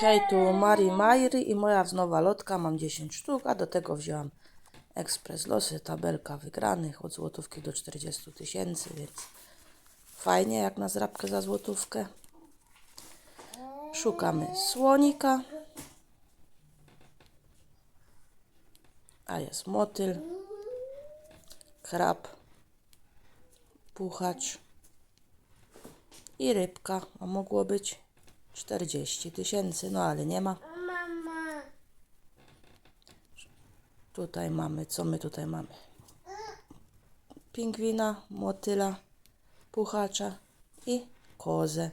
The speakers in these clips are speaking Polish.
Kejtu Mari Majry i moja nowa lotka. Mam 10 sztuk, a do tego wzięłam Express Losy, tabelka wygranych od złotówki do 40 tysięcy, więc fajnie jak na zrabkę za złotówkę. Szukamy słonika. A jest motyl, krab, puchacz i rybka. A mogło być 40 tysięcy, no ale nie ma. Mama. Tutaj mamy, co my tutaj mamy? Pingwina, motyla, puchacza i kozę.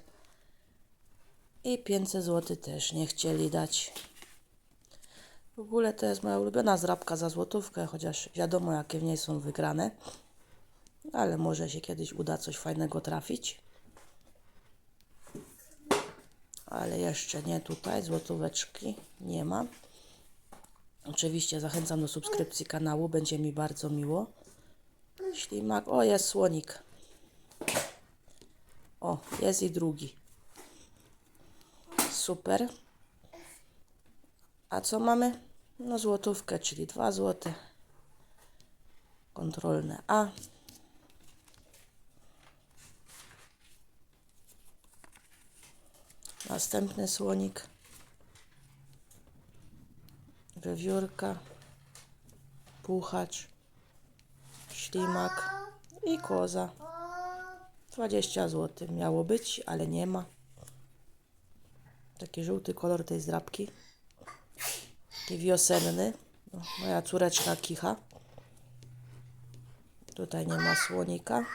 I 500 zł też nie chcieli dać. W ogóle to jest moja ulubiona zrabka za złotówkę, chociaż wiadomo jakie w niej są wygrane. Ale może się kiedyś uda coś fajnego trafić. Ale jeszcze nie tutaj, złotóweczki nie ma. Oczywiście zachęcam do subskrypcji kanału, będzie mi bardzo miło. Ślimak, o jest słonik. O, jest i drugi. Super. A co mamy? No złotówkę, czyli 2 złote. Kontrolne A. Następny słonik. Wiewiórka. Puchacz. Ślimak. I koza. 20 zł miało być, ale nie ma. Taki żółty kolor tej zdrabki. Taki wiosenny. No, moja córeczka kicha. Tutaj nie ma słonika.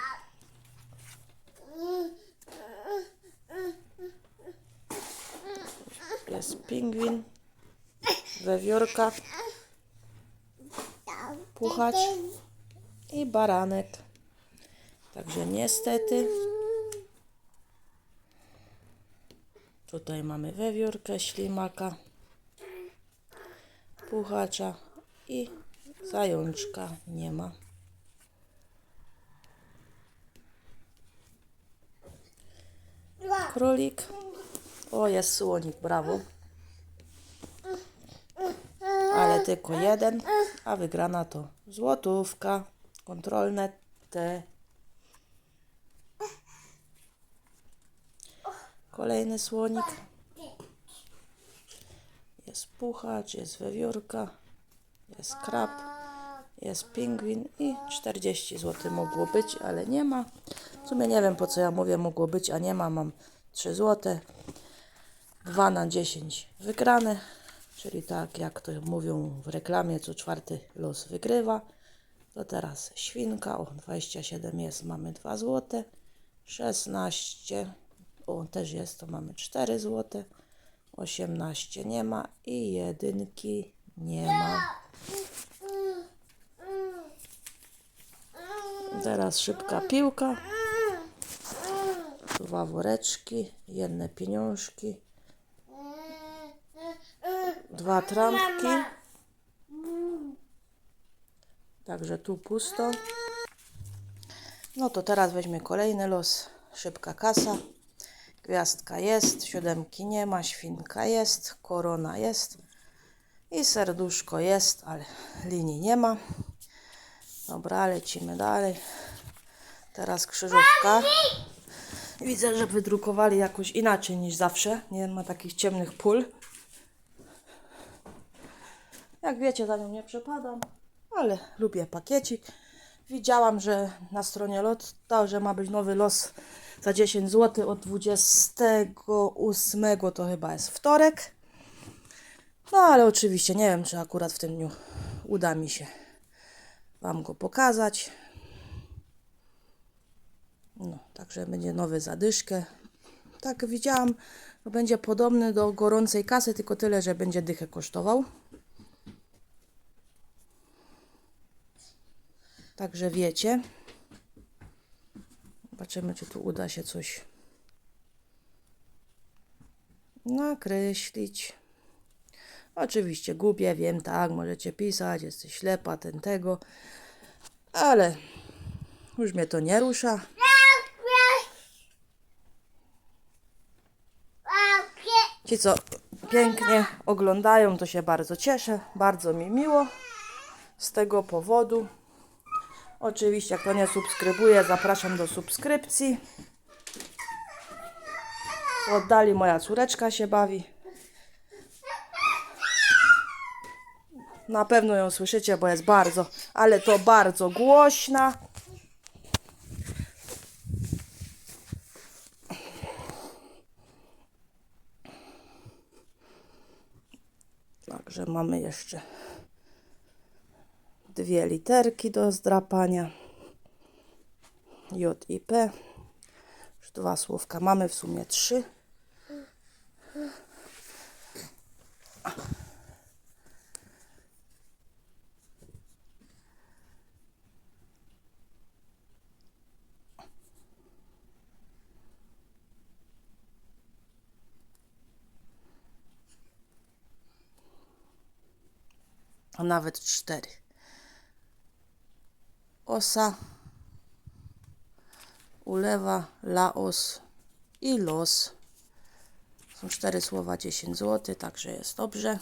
Jest pingwin. Wewiórka. Puchacz. I baranek. Także niestety. Tutaj mamy wewiórkę, ślimaka, puchacza i zajączka nie ma. Królik. O, jest słonik, brawo. Ale tylko jeden, a wygrana to złotówka. Kontrolne T. Kolejny słonik. Jest puchacz, jest wewiórka, jest krab, jest pingwin i 40 zł mogło być, ale nie ma. W sumie nie wiem po co ja mówię mogło być, a nie ma. Mam 3 zł. 2 na 10 wygrane, czyli tak jak to mówią w reklamie, co czwarty los wygrywa. To teraz świnka, o 27 jest, mamy 2 zł. 16, o też jest, to mamy 4 zł. 18 nie ma i jedynki nie ma. Teraz szybka piłka. Dwa woreczki, jedne pieniążki, dwa trampki. Także tu pusto. No to teraz weźmie kolejny los. Szybka kasa. Gwiazdka jest, siódemki nie ma, świnka jest, korona jest i serduszko jest, ale linii nie ma. Dobra, lecimy dalej. Teraz krzyżówka. Widzę, że wydrukowali jakoś inaczej niż zawsze. Nie ma takich ciemnych pól. Jak wiecie, za nią nie przepadam, ale lubię pakiecik. Widziałam, że na stronie Lotta, że ma być nowy los za 10 zł od 28 to chyba jest wtorek. No ale oczywiście nie wiem, czy akurat w tym dniu uda mi się Wam go pokazać. No, także będzie nowy zadyszkę. Tak widziałam, no będzie podobny do gorącej kasy, tylko tyle, że będzie dychę kosztował. Także wiecie. Zobaczymy, czy tu uda się coś nakreślić. Oczywiście głupie, wiem, tak, możecie pisać, jesteś ślepa, ten tego, ale już mnie to nie rusza. Ci co, pięknie oglądają, to się bardzo cieszę. Bardzo mi miło z tego powodu. Oczywiście, kto nie subskrybuje, zapraszam do subskrypcji. W oddali moja córeczka się bawi. Na pewno ją słyszycie, bo jest bardzo, ale to bardzo głośna. Także mamy jeszcze dwie literki do zdrapania. J i P. Już dwa słówka. Mamy w sumie trzy. A nawet cztery. Osa, ulewa, laos i los. Są cztery słowa, 10 zł, także jest dobrze.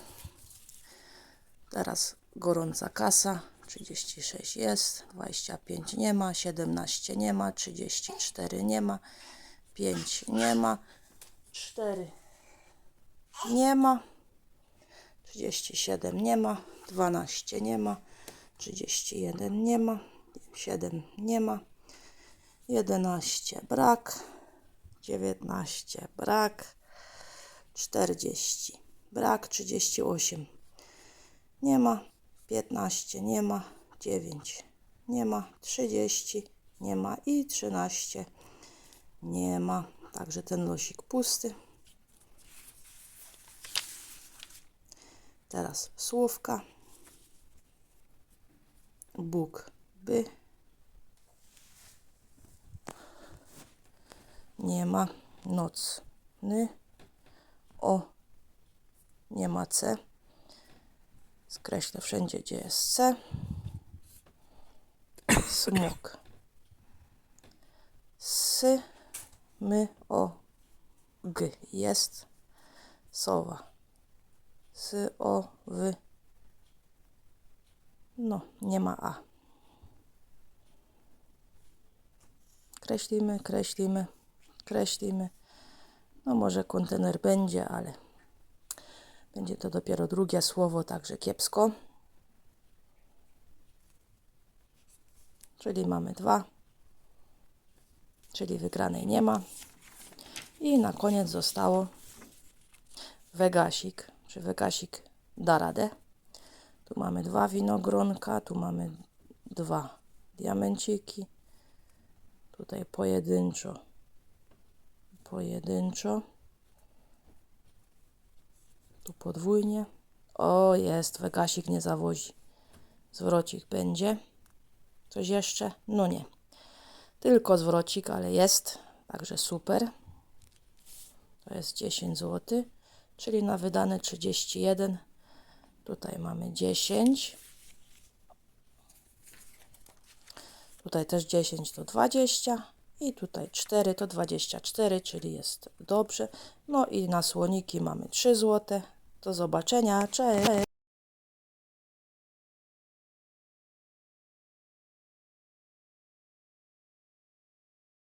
Teraz gorąca kasa. 36 jest, 25 nie ma, 17 nie ma, 34 nie ma, 5 nie ma, 4 nie ma, 37 nie ma, 12 nie ma, 31 nie ma, 7 nie ma, 11 brak, 19 brak, 40 brak, 38 nie ma, 15 nie ma, 9 nie ma, 30 nie ma i 13 nie ma. Także ten losik pusty. Teraz słówka. Bóg by. Nie ma nocny. O. Nie ma C. Skreślę wszędzie, gdzie jest C. Smok. Sy. My. O. G. Jest. Sowa z, o, wy. No, nie ma a. Kreślimy, kreślimy, kreślimy. No może kontener będzie, ale będzie to dopiero drugie słowo, także kiepsko. Czyli mamy dwa. Czyli wygranej nie ma. I na koniec zostało Wegasik czy Wegasik da radę. Tu mamy dwa winogronka, tu mamy dwa diamenciki. Tutaj pojedynczo, pojedynczo. Tu podwójnie. O, jest, Wegasik nie zawozi. Zwrocik będzie. Coś jeszcze? No nie. Tylko zwrocik, ale jest. Także super. To jest 10 zł czyli na wydane 31. Tutaj mamy 10. Tutaj też 10 to 20 i tutaj 4 to 24, czyli jest dobrze. No i na słoniki mamy 3 zł. Do zobaczenia, cześć!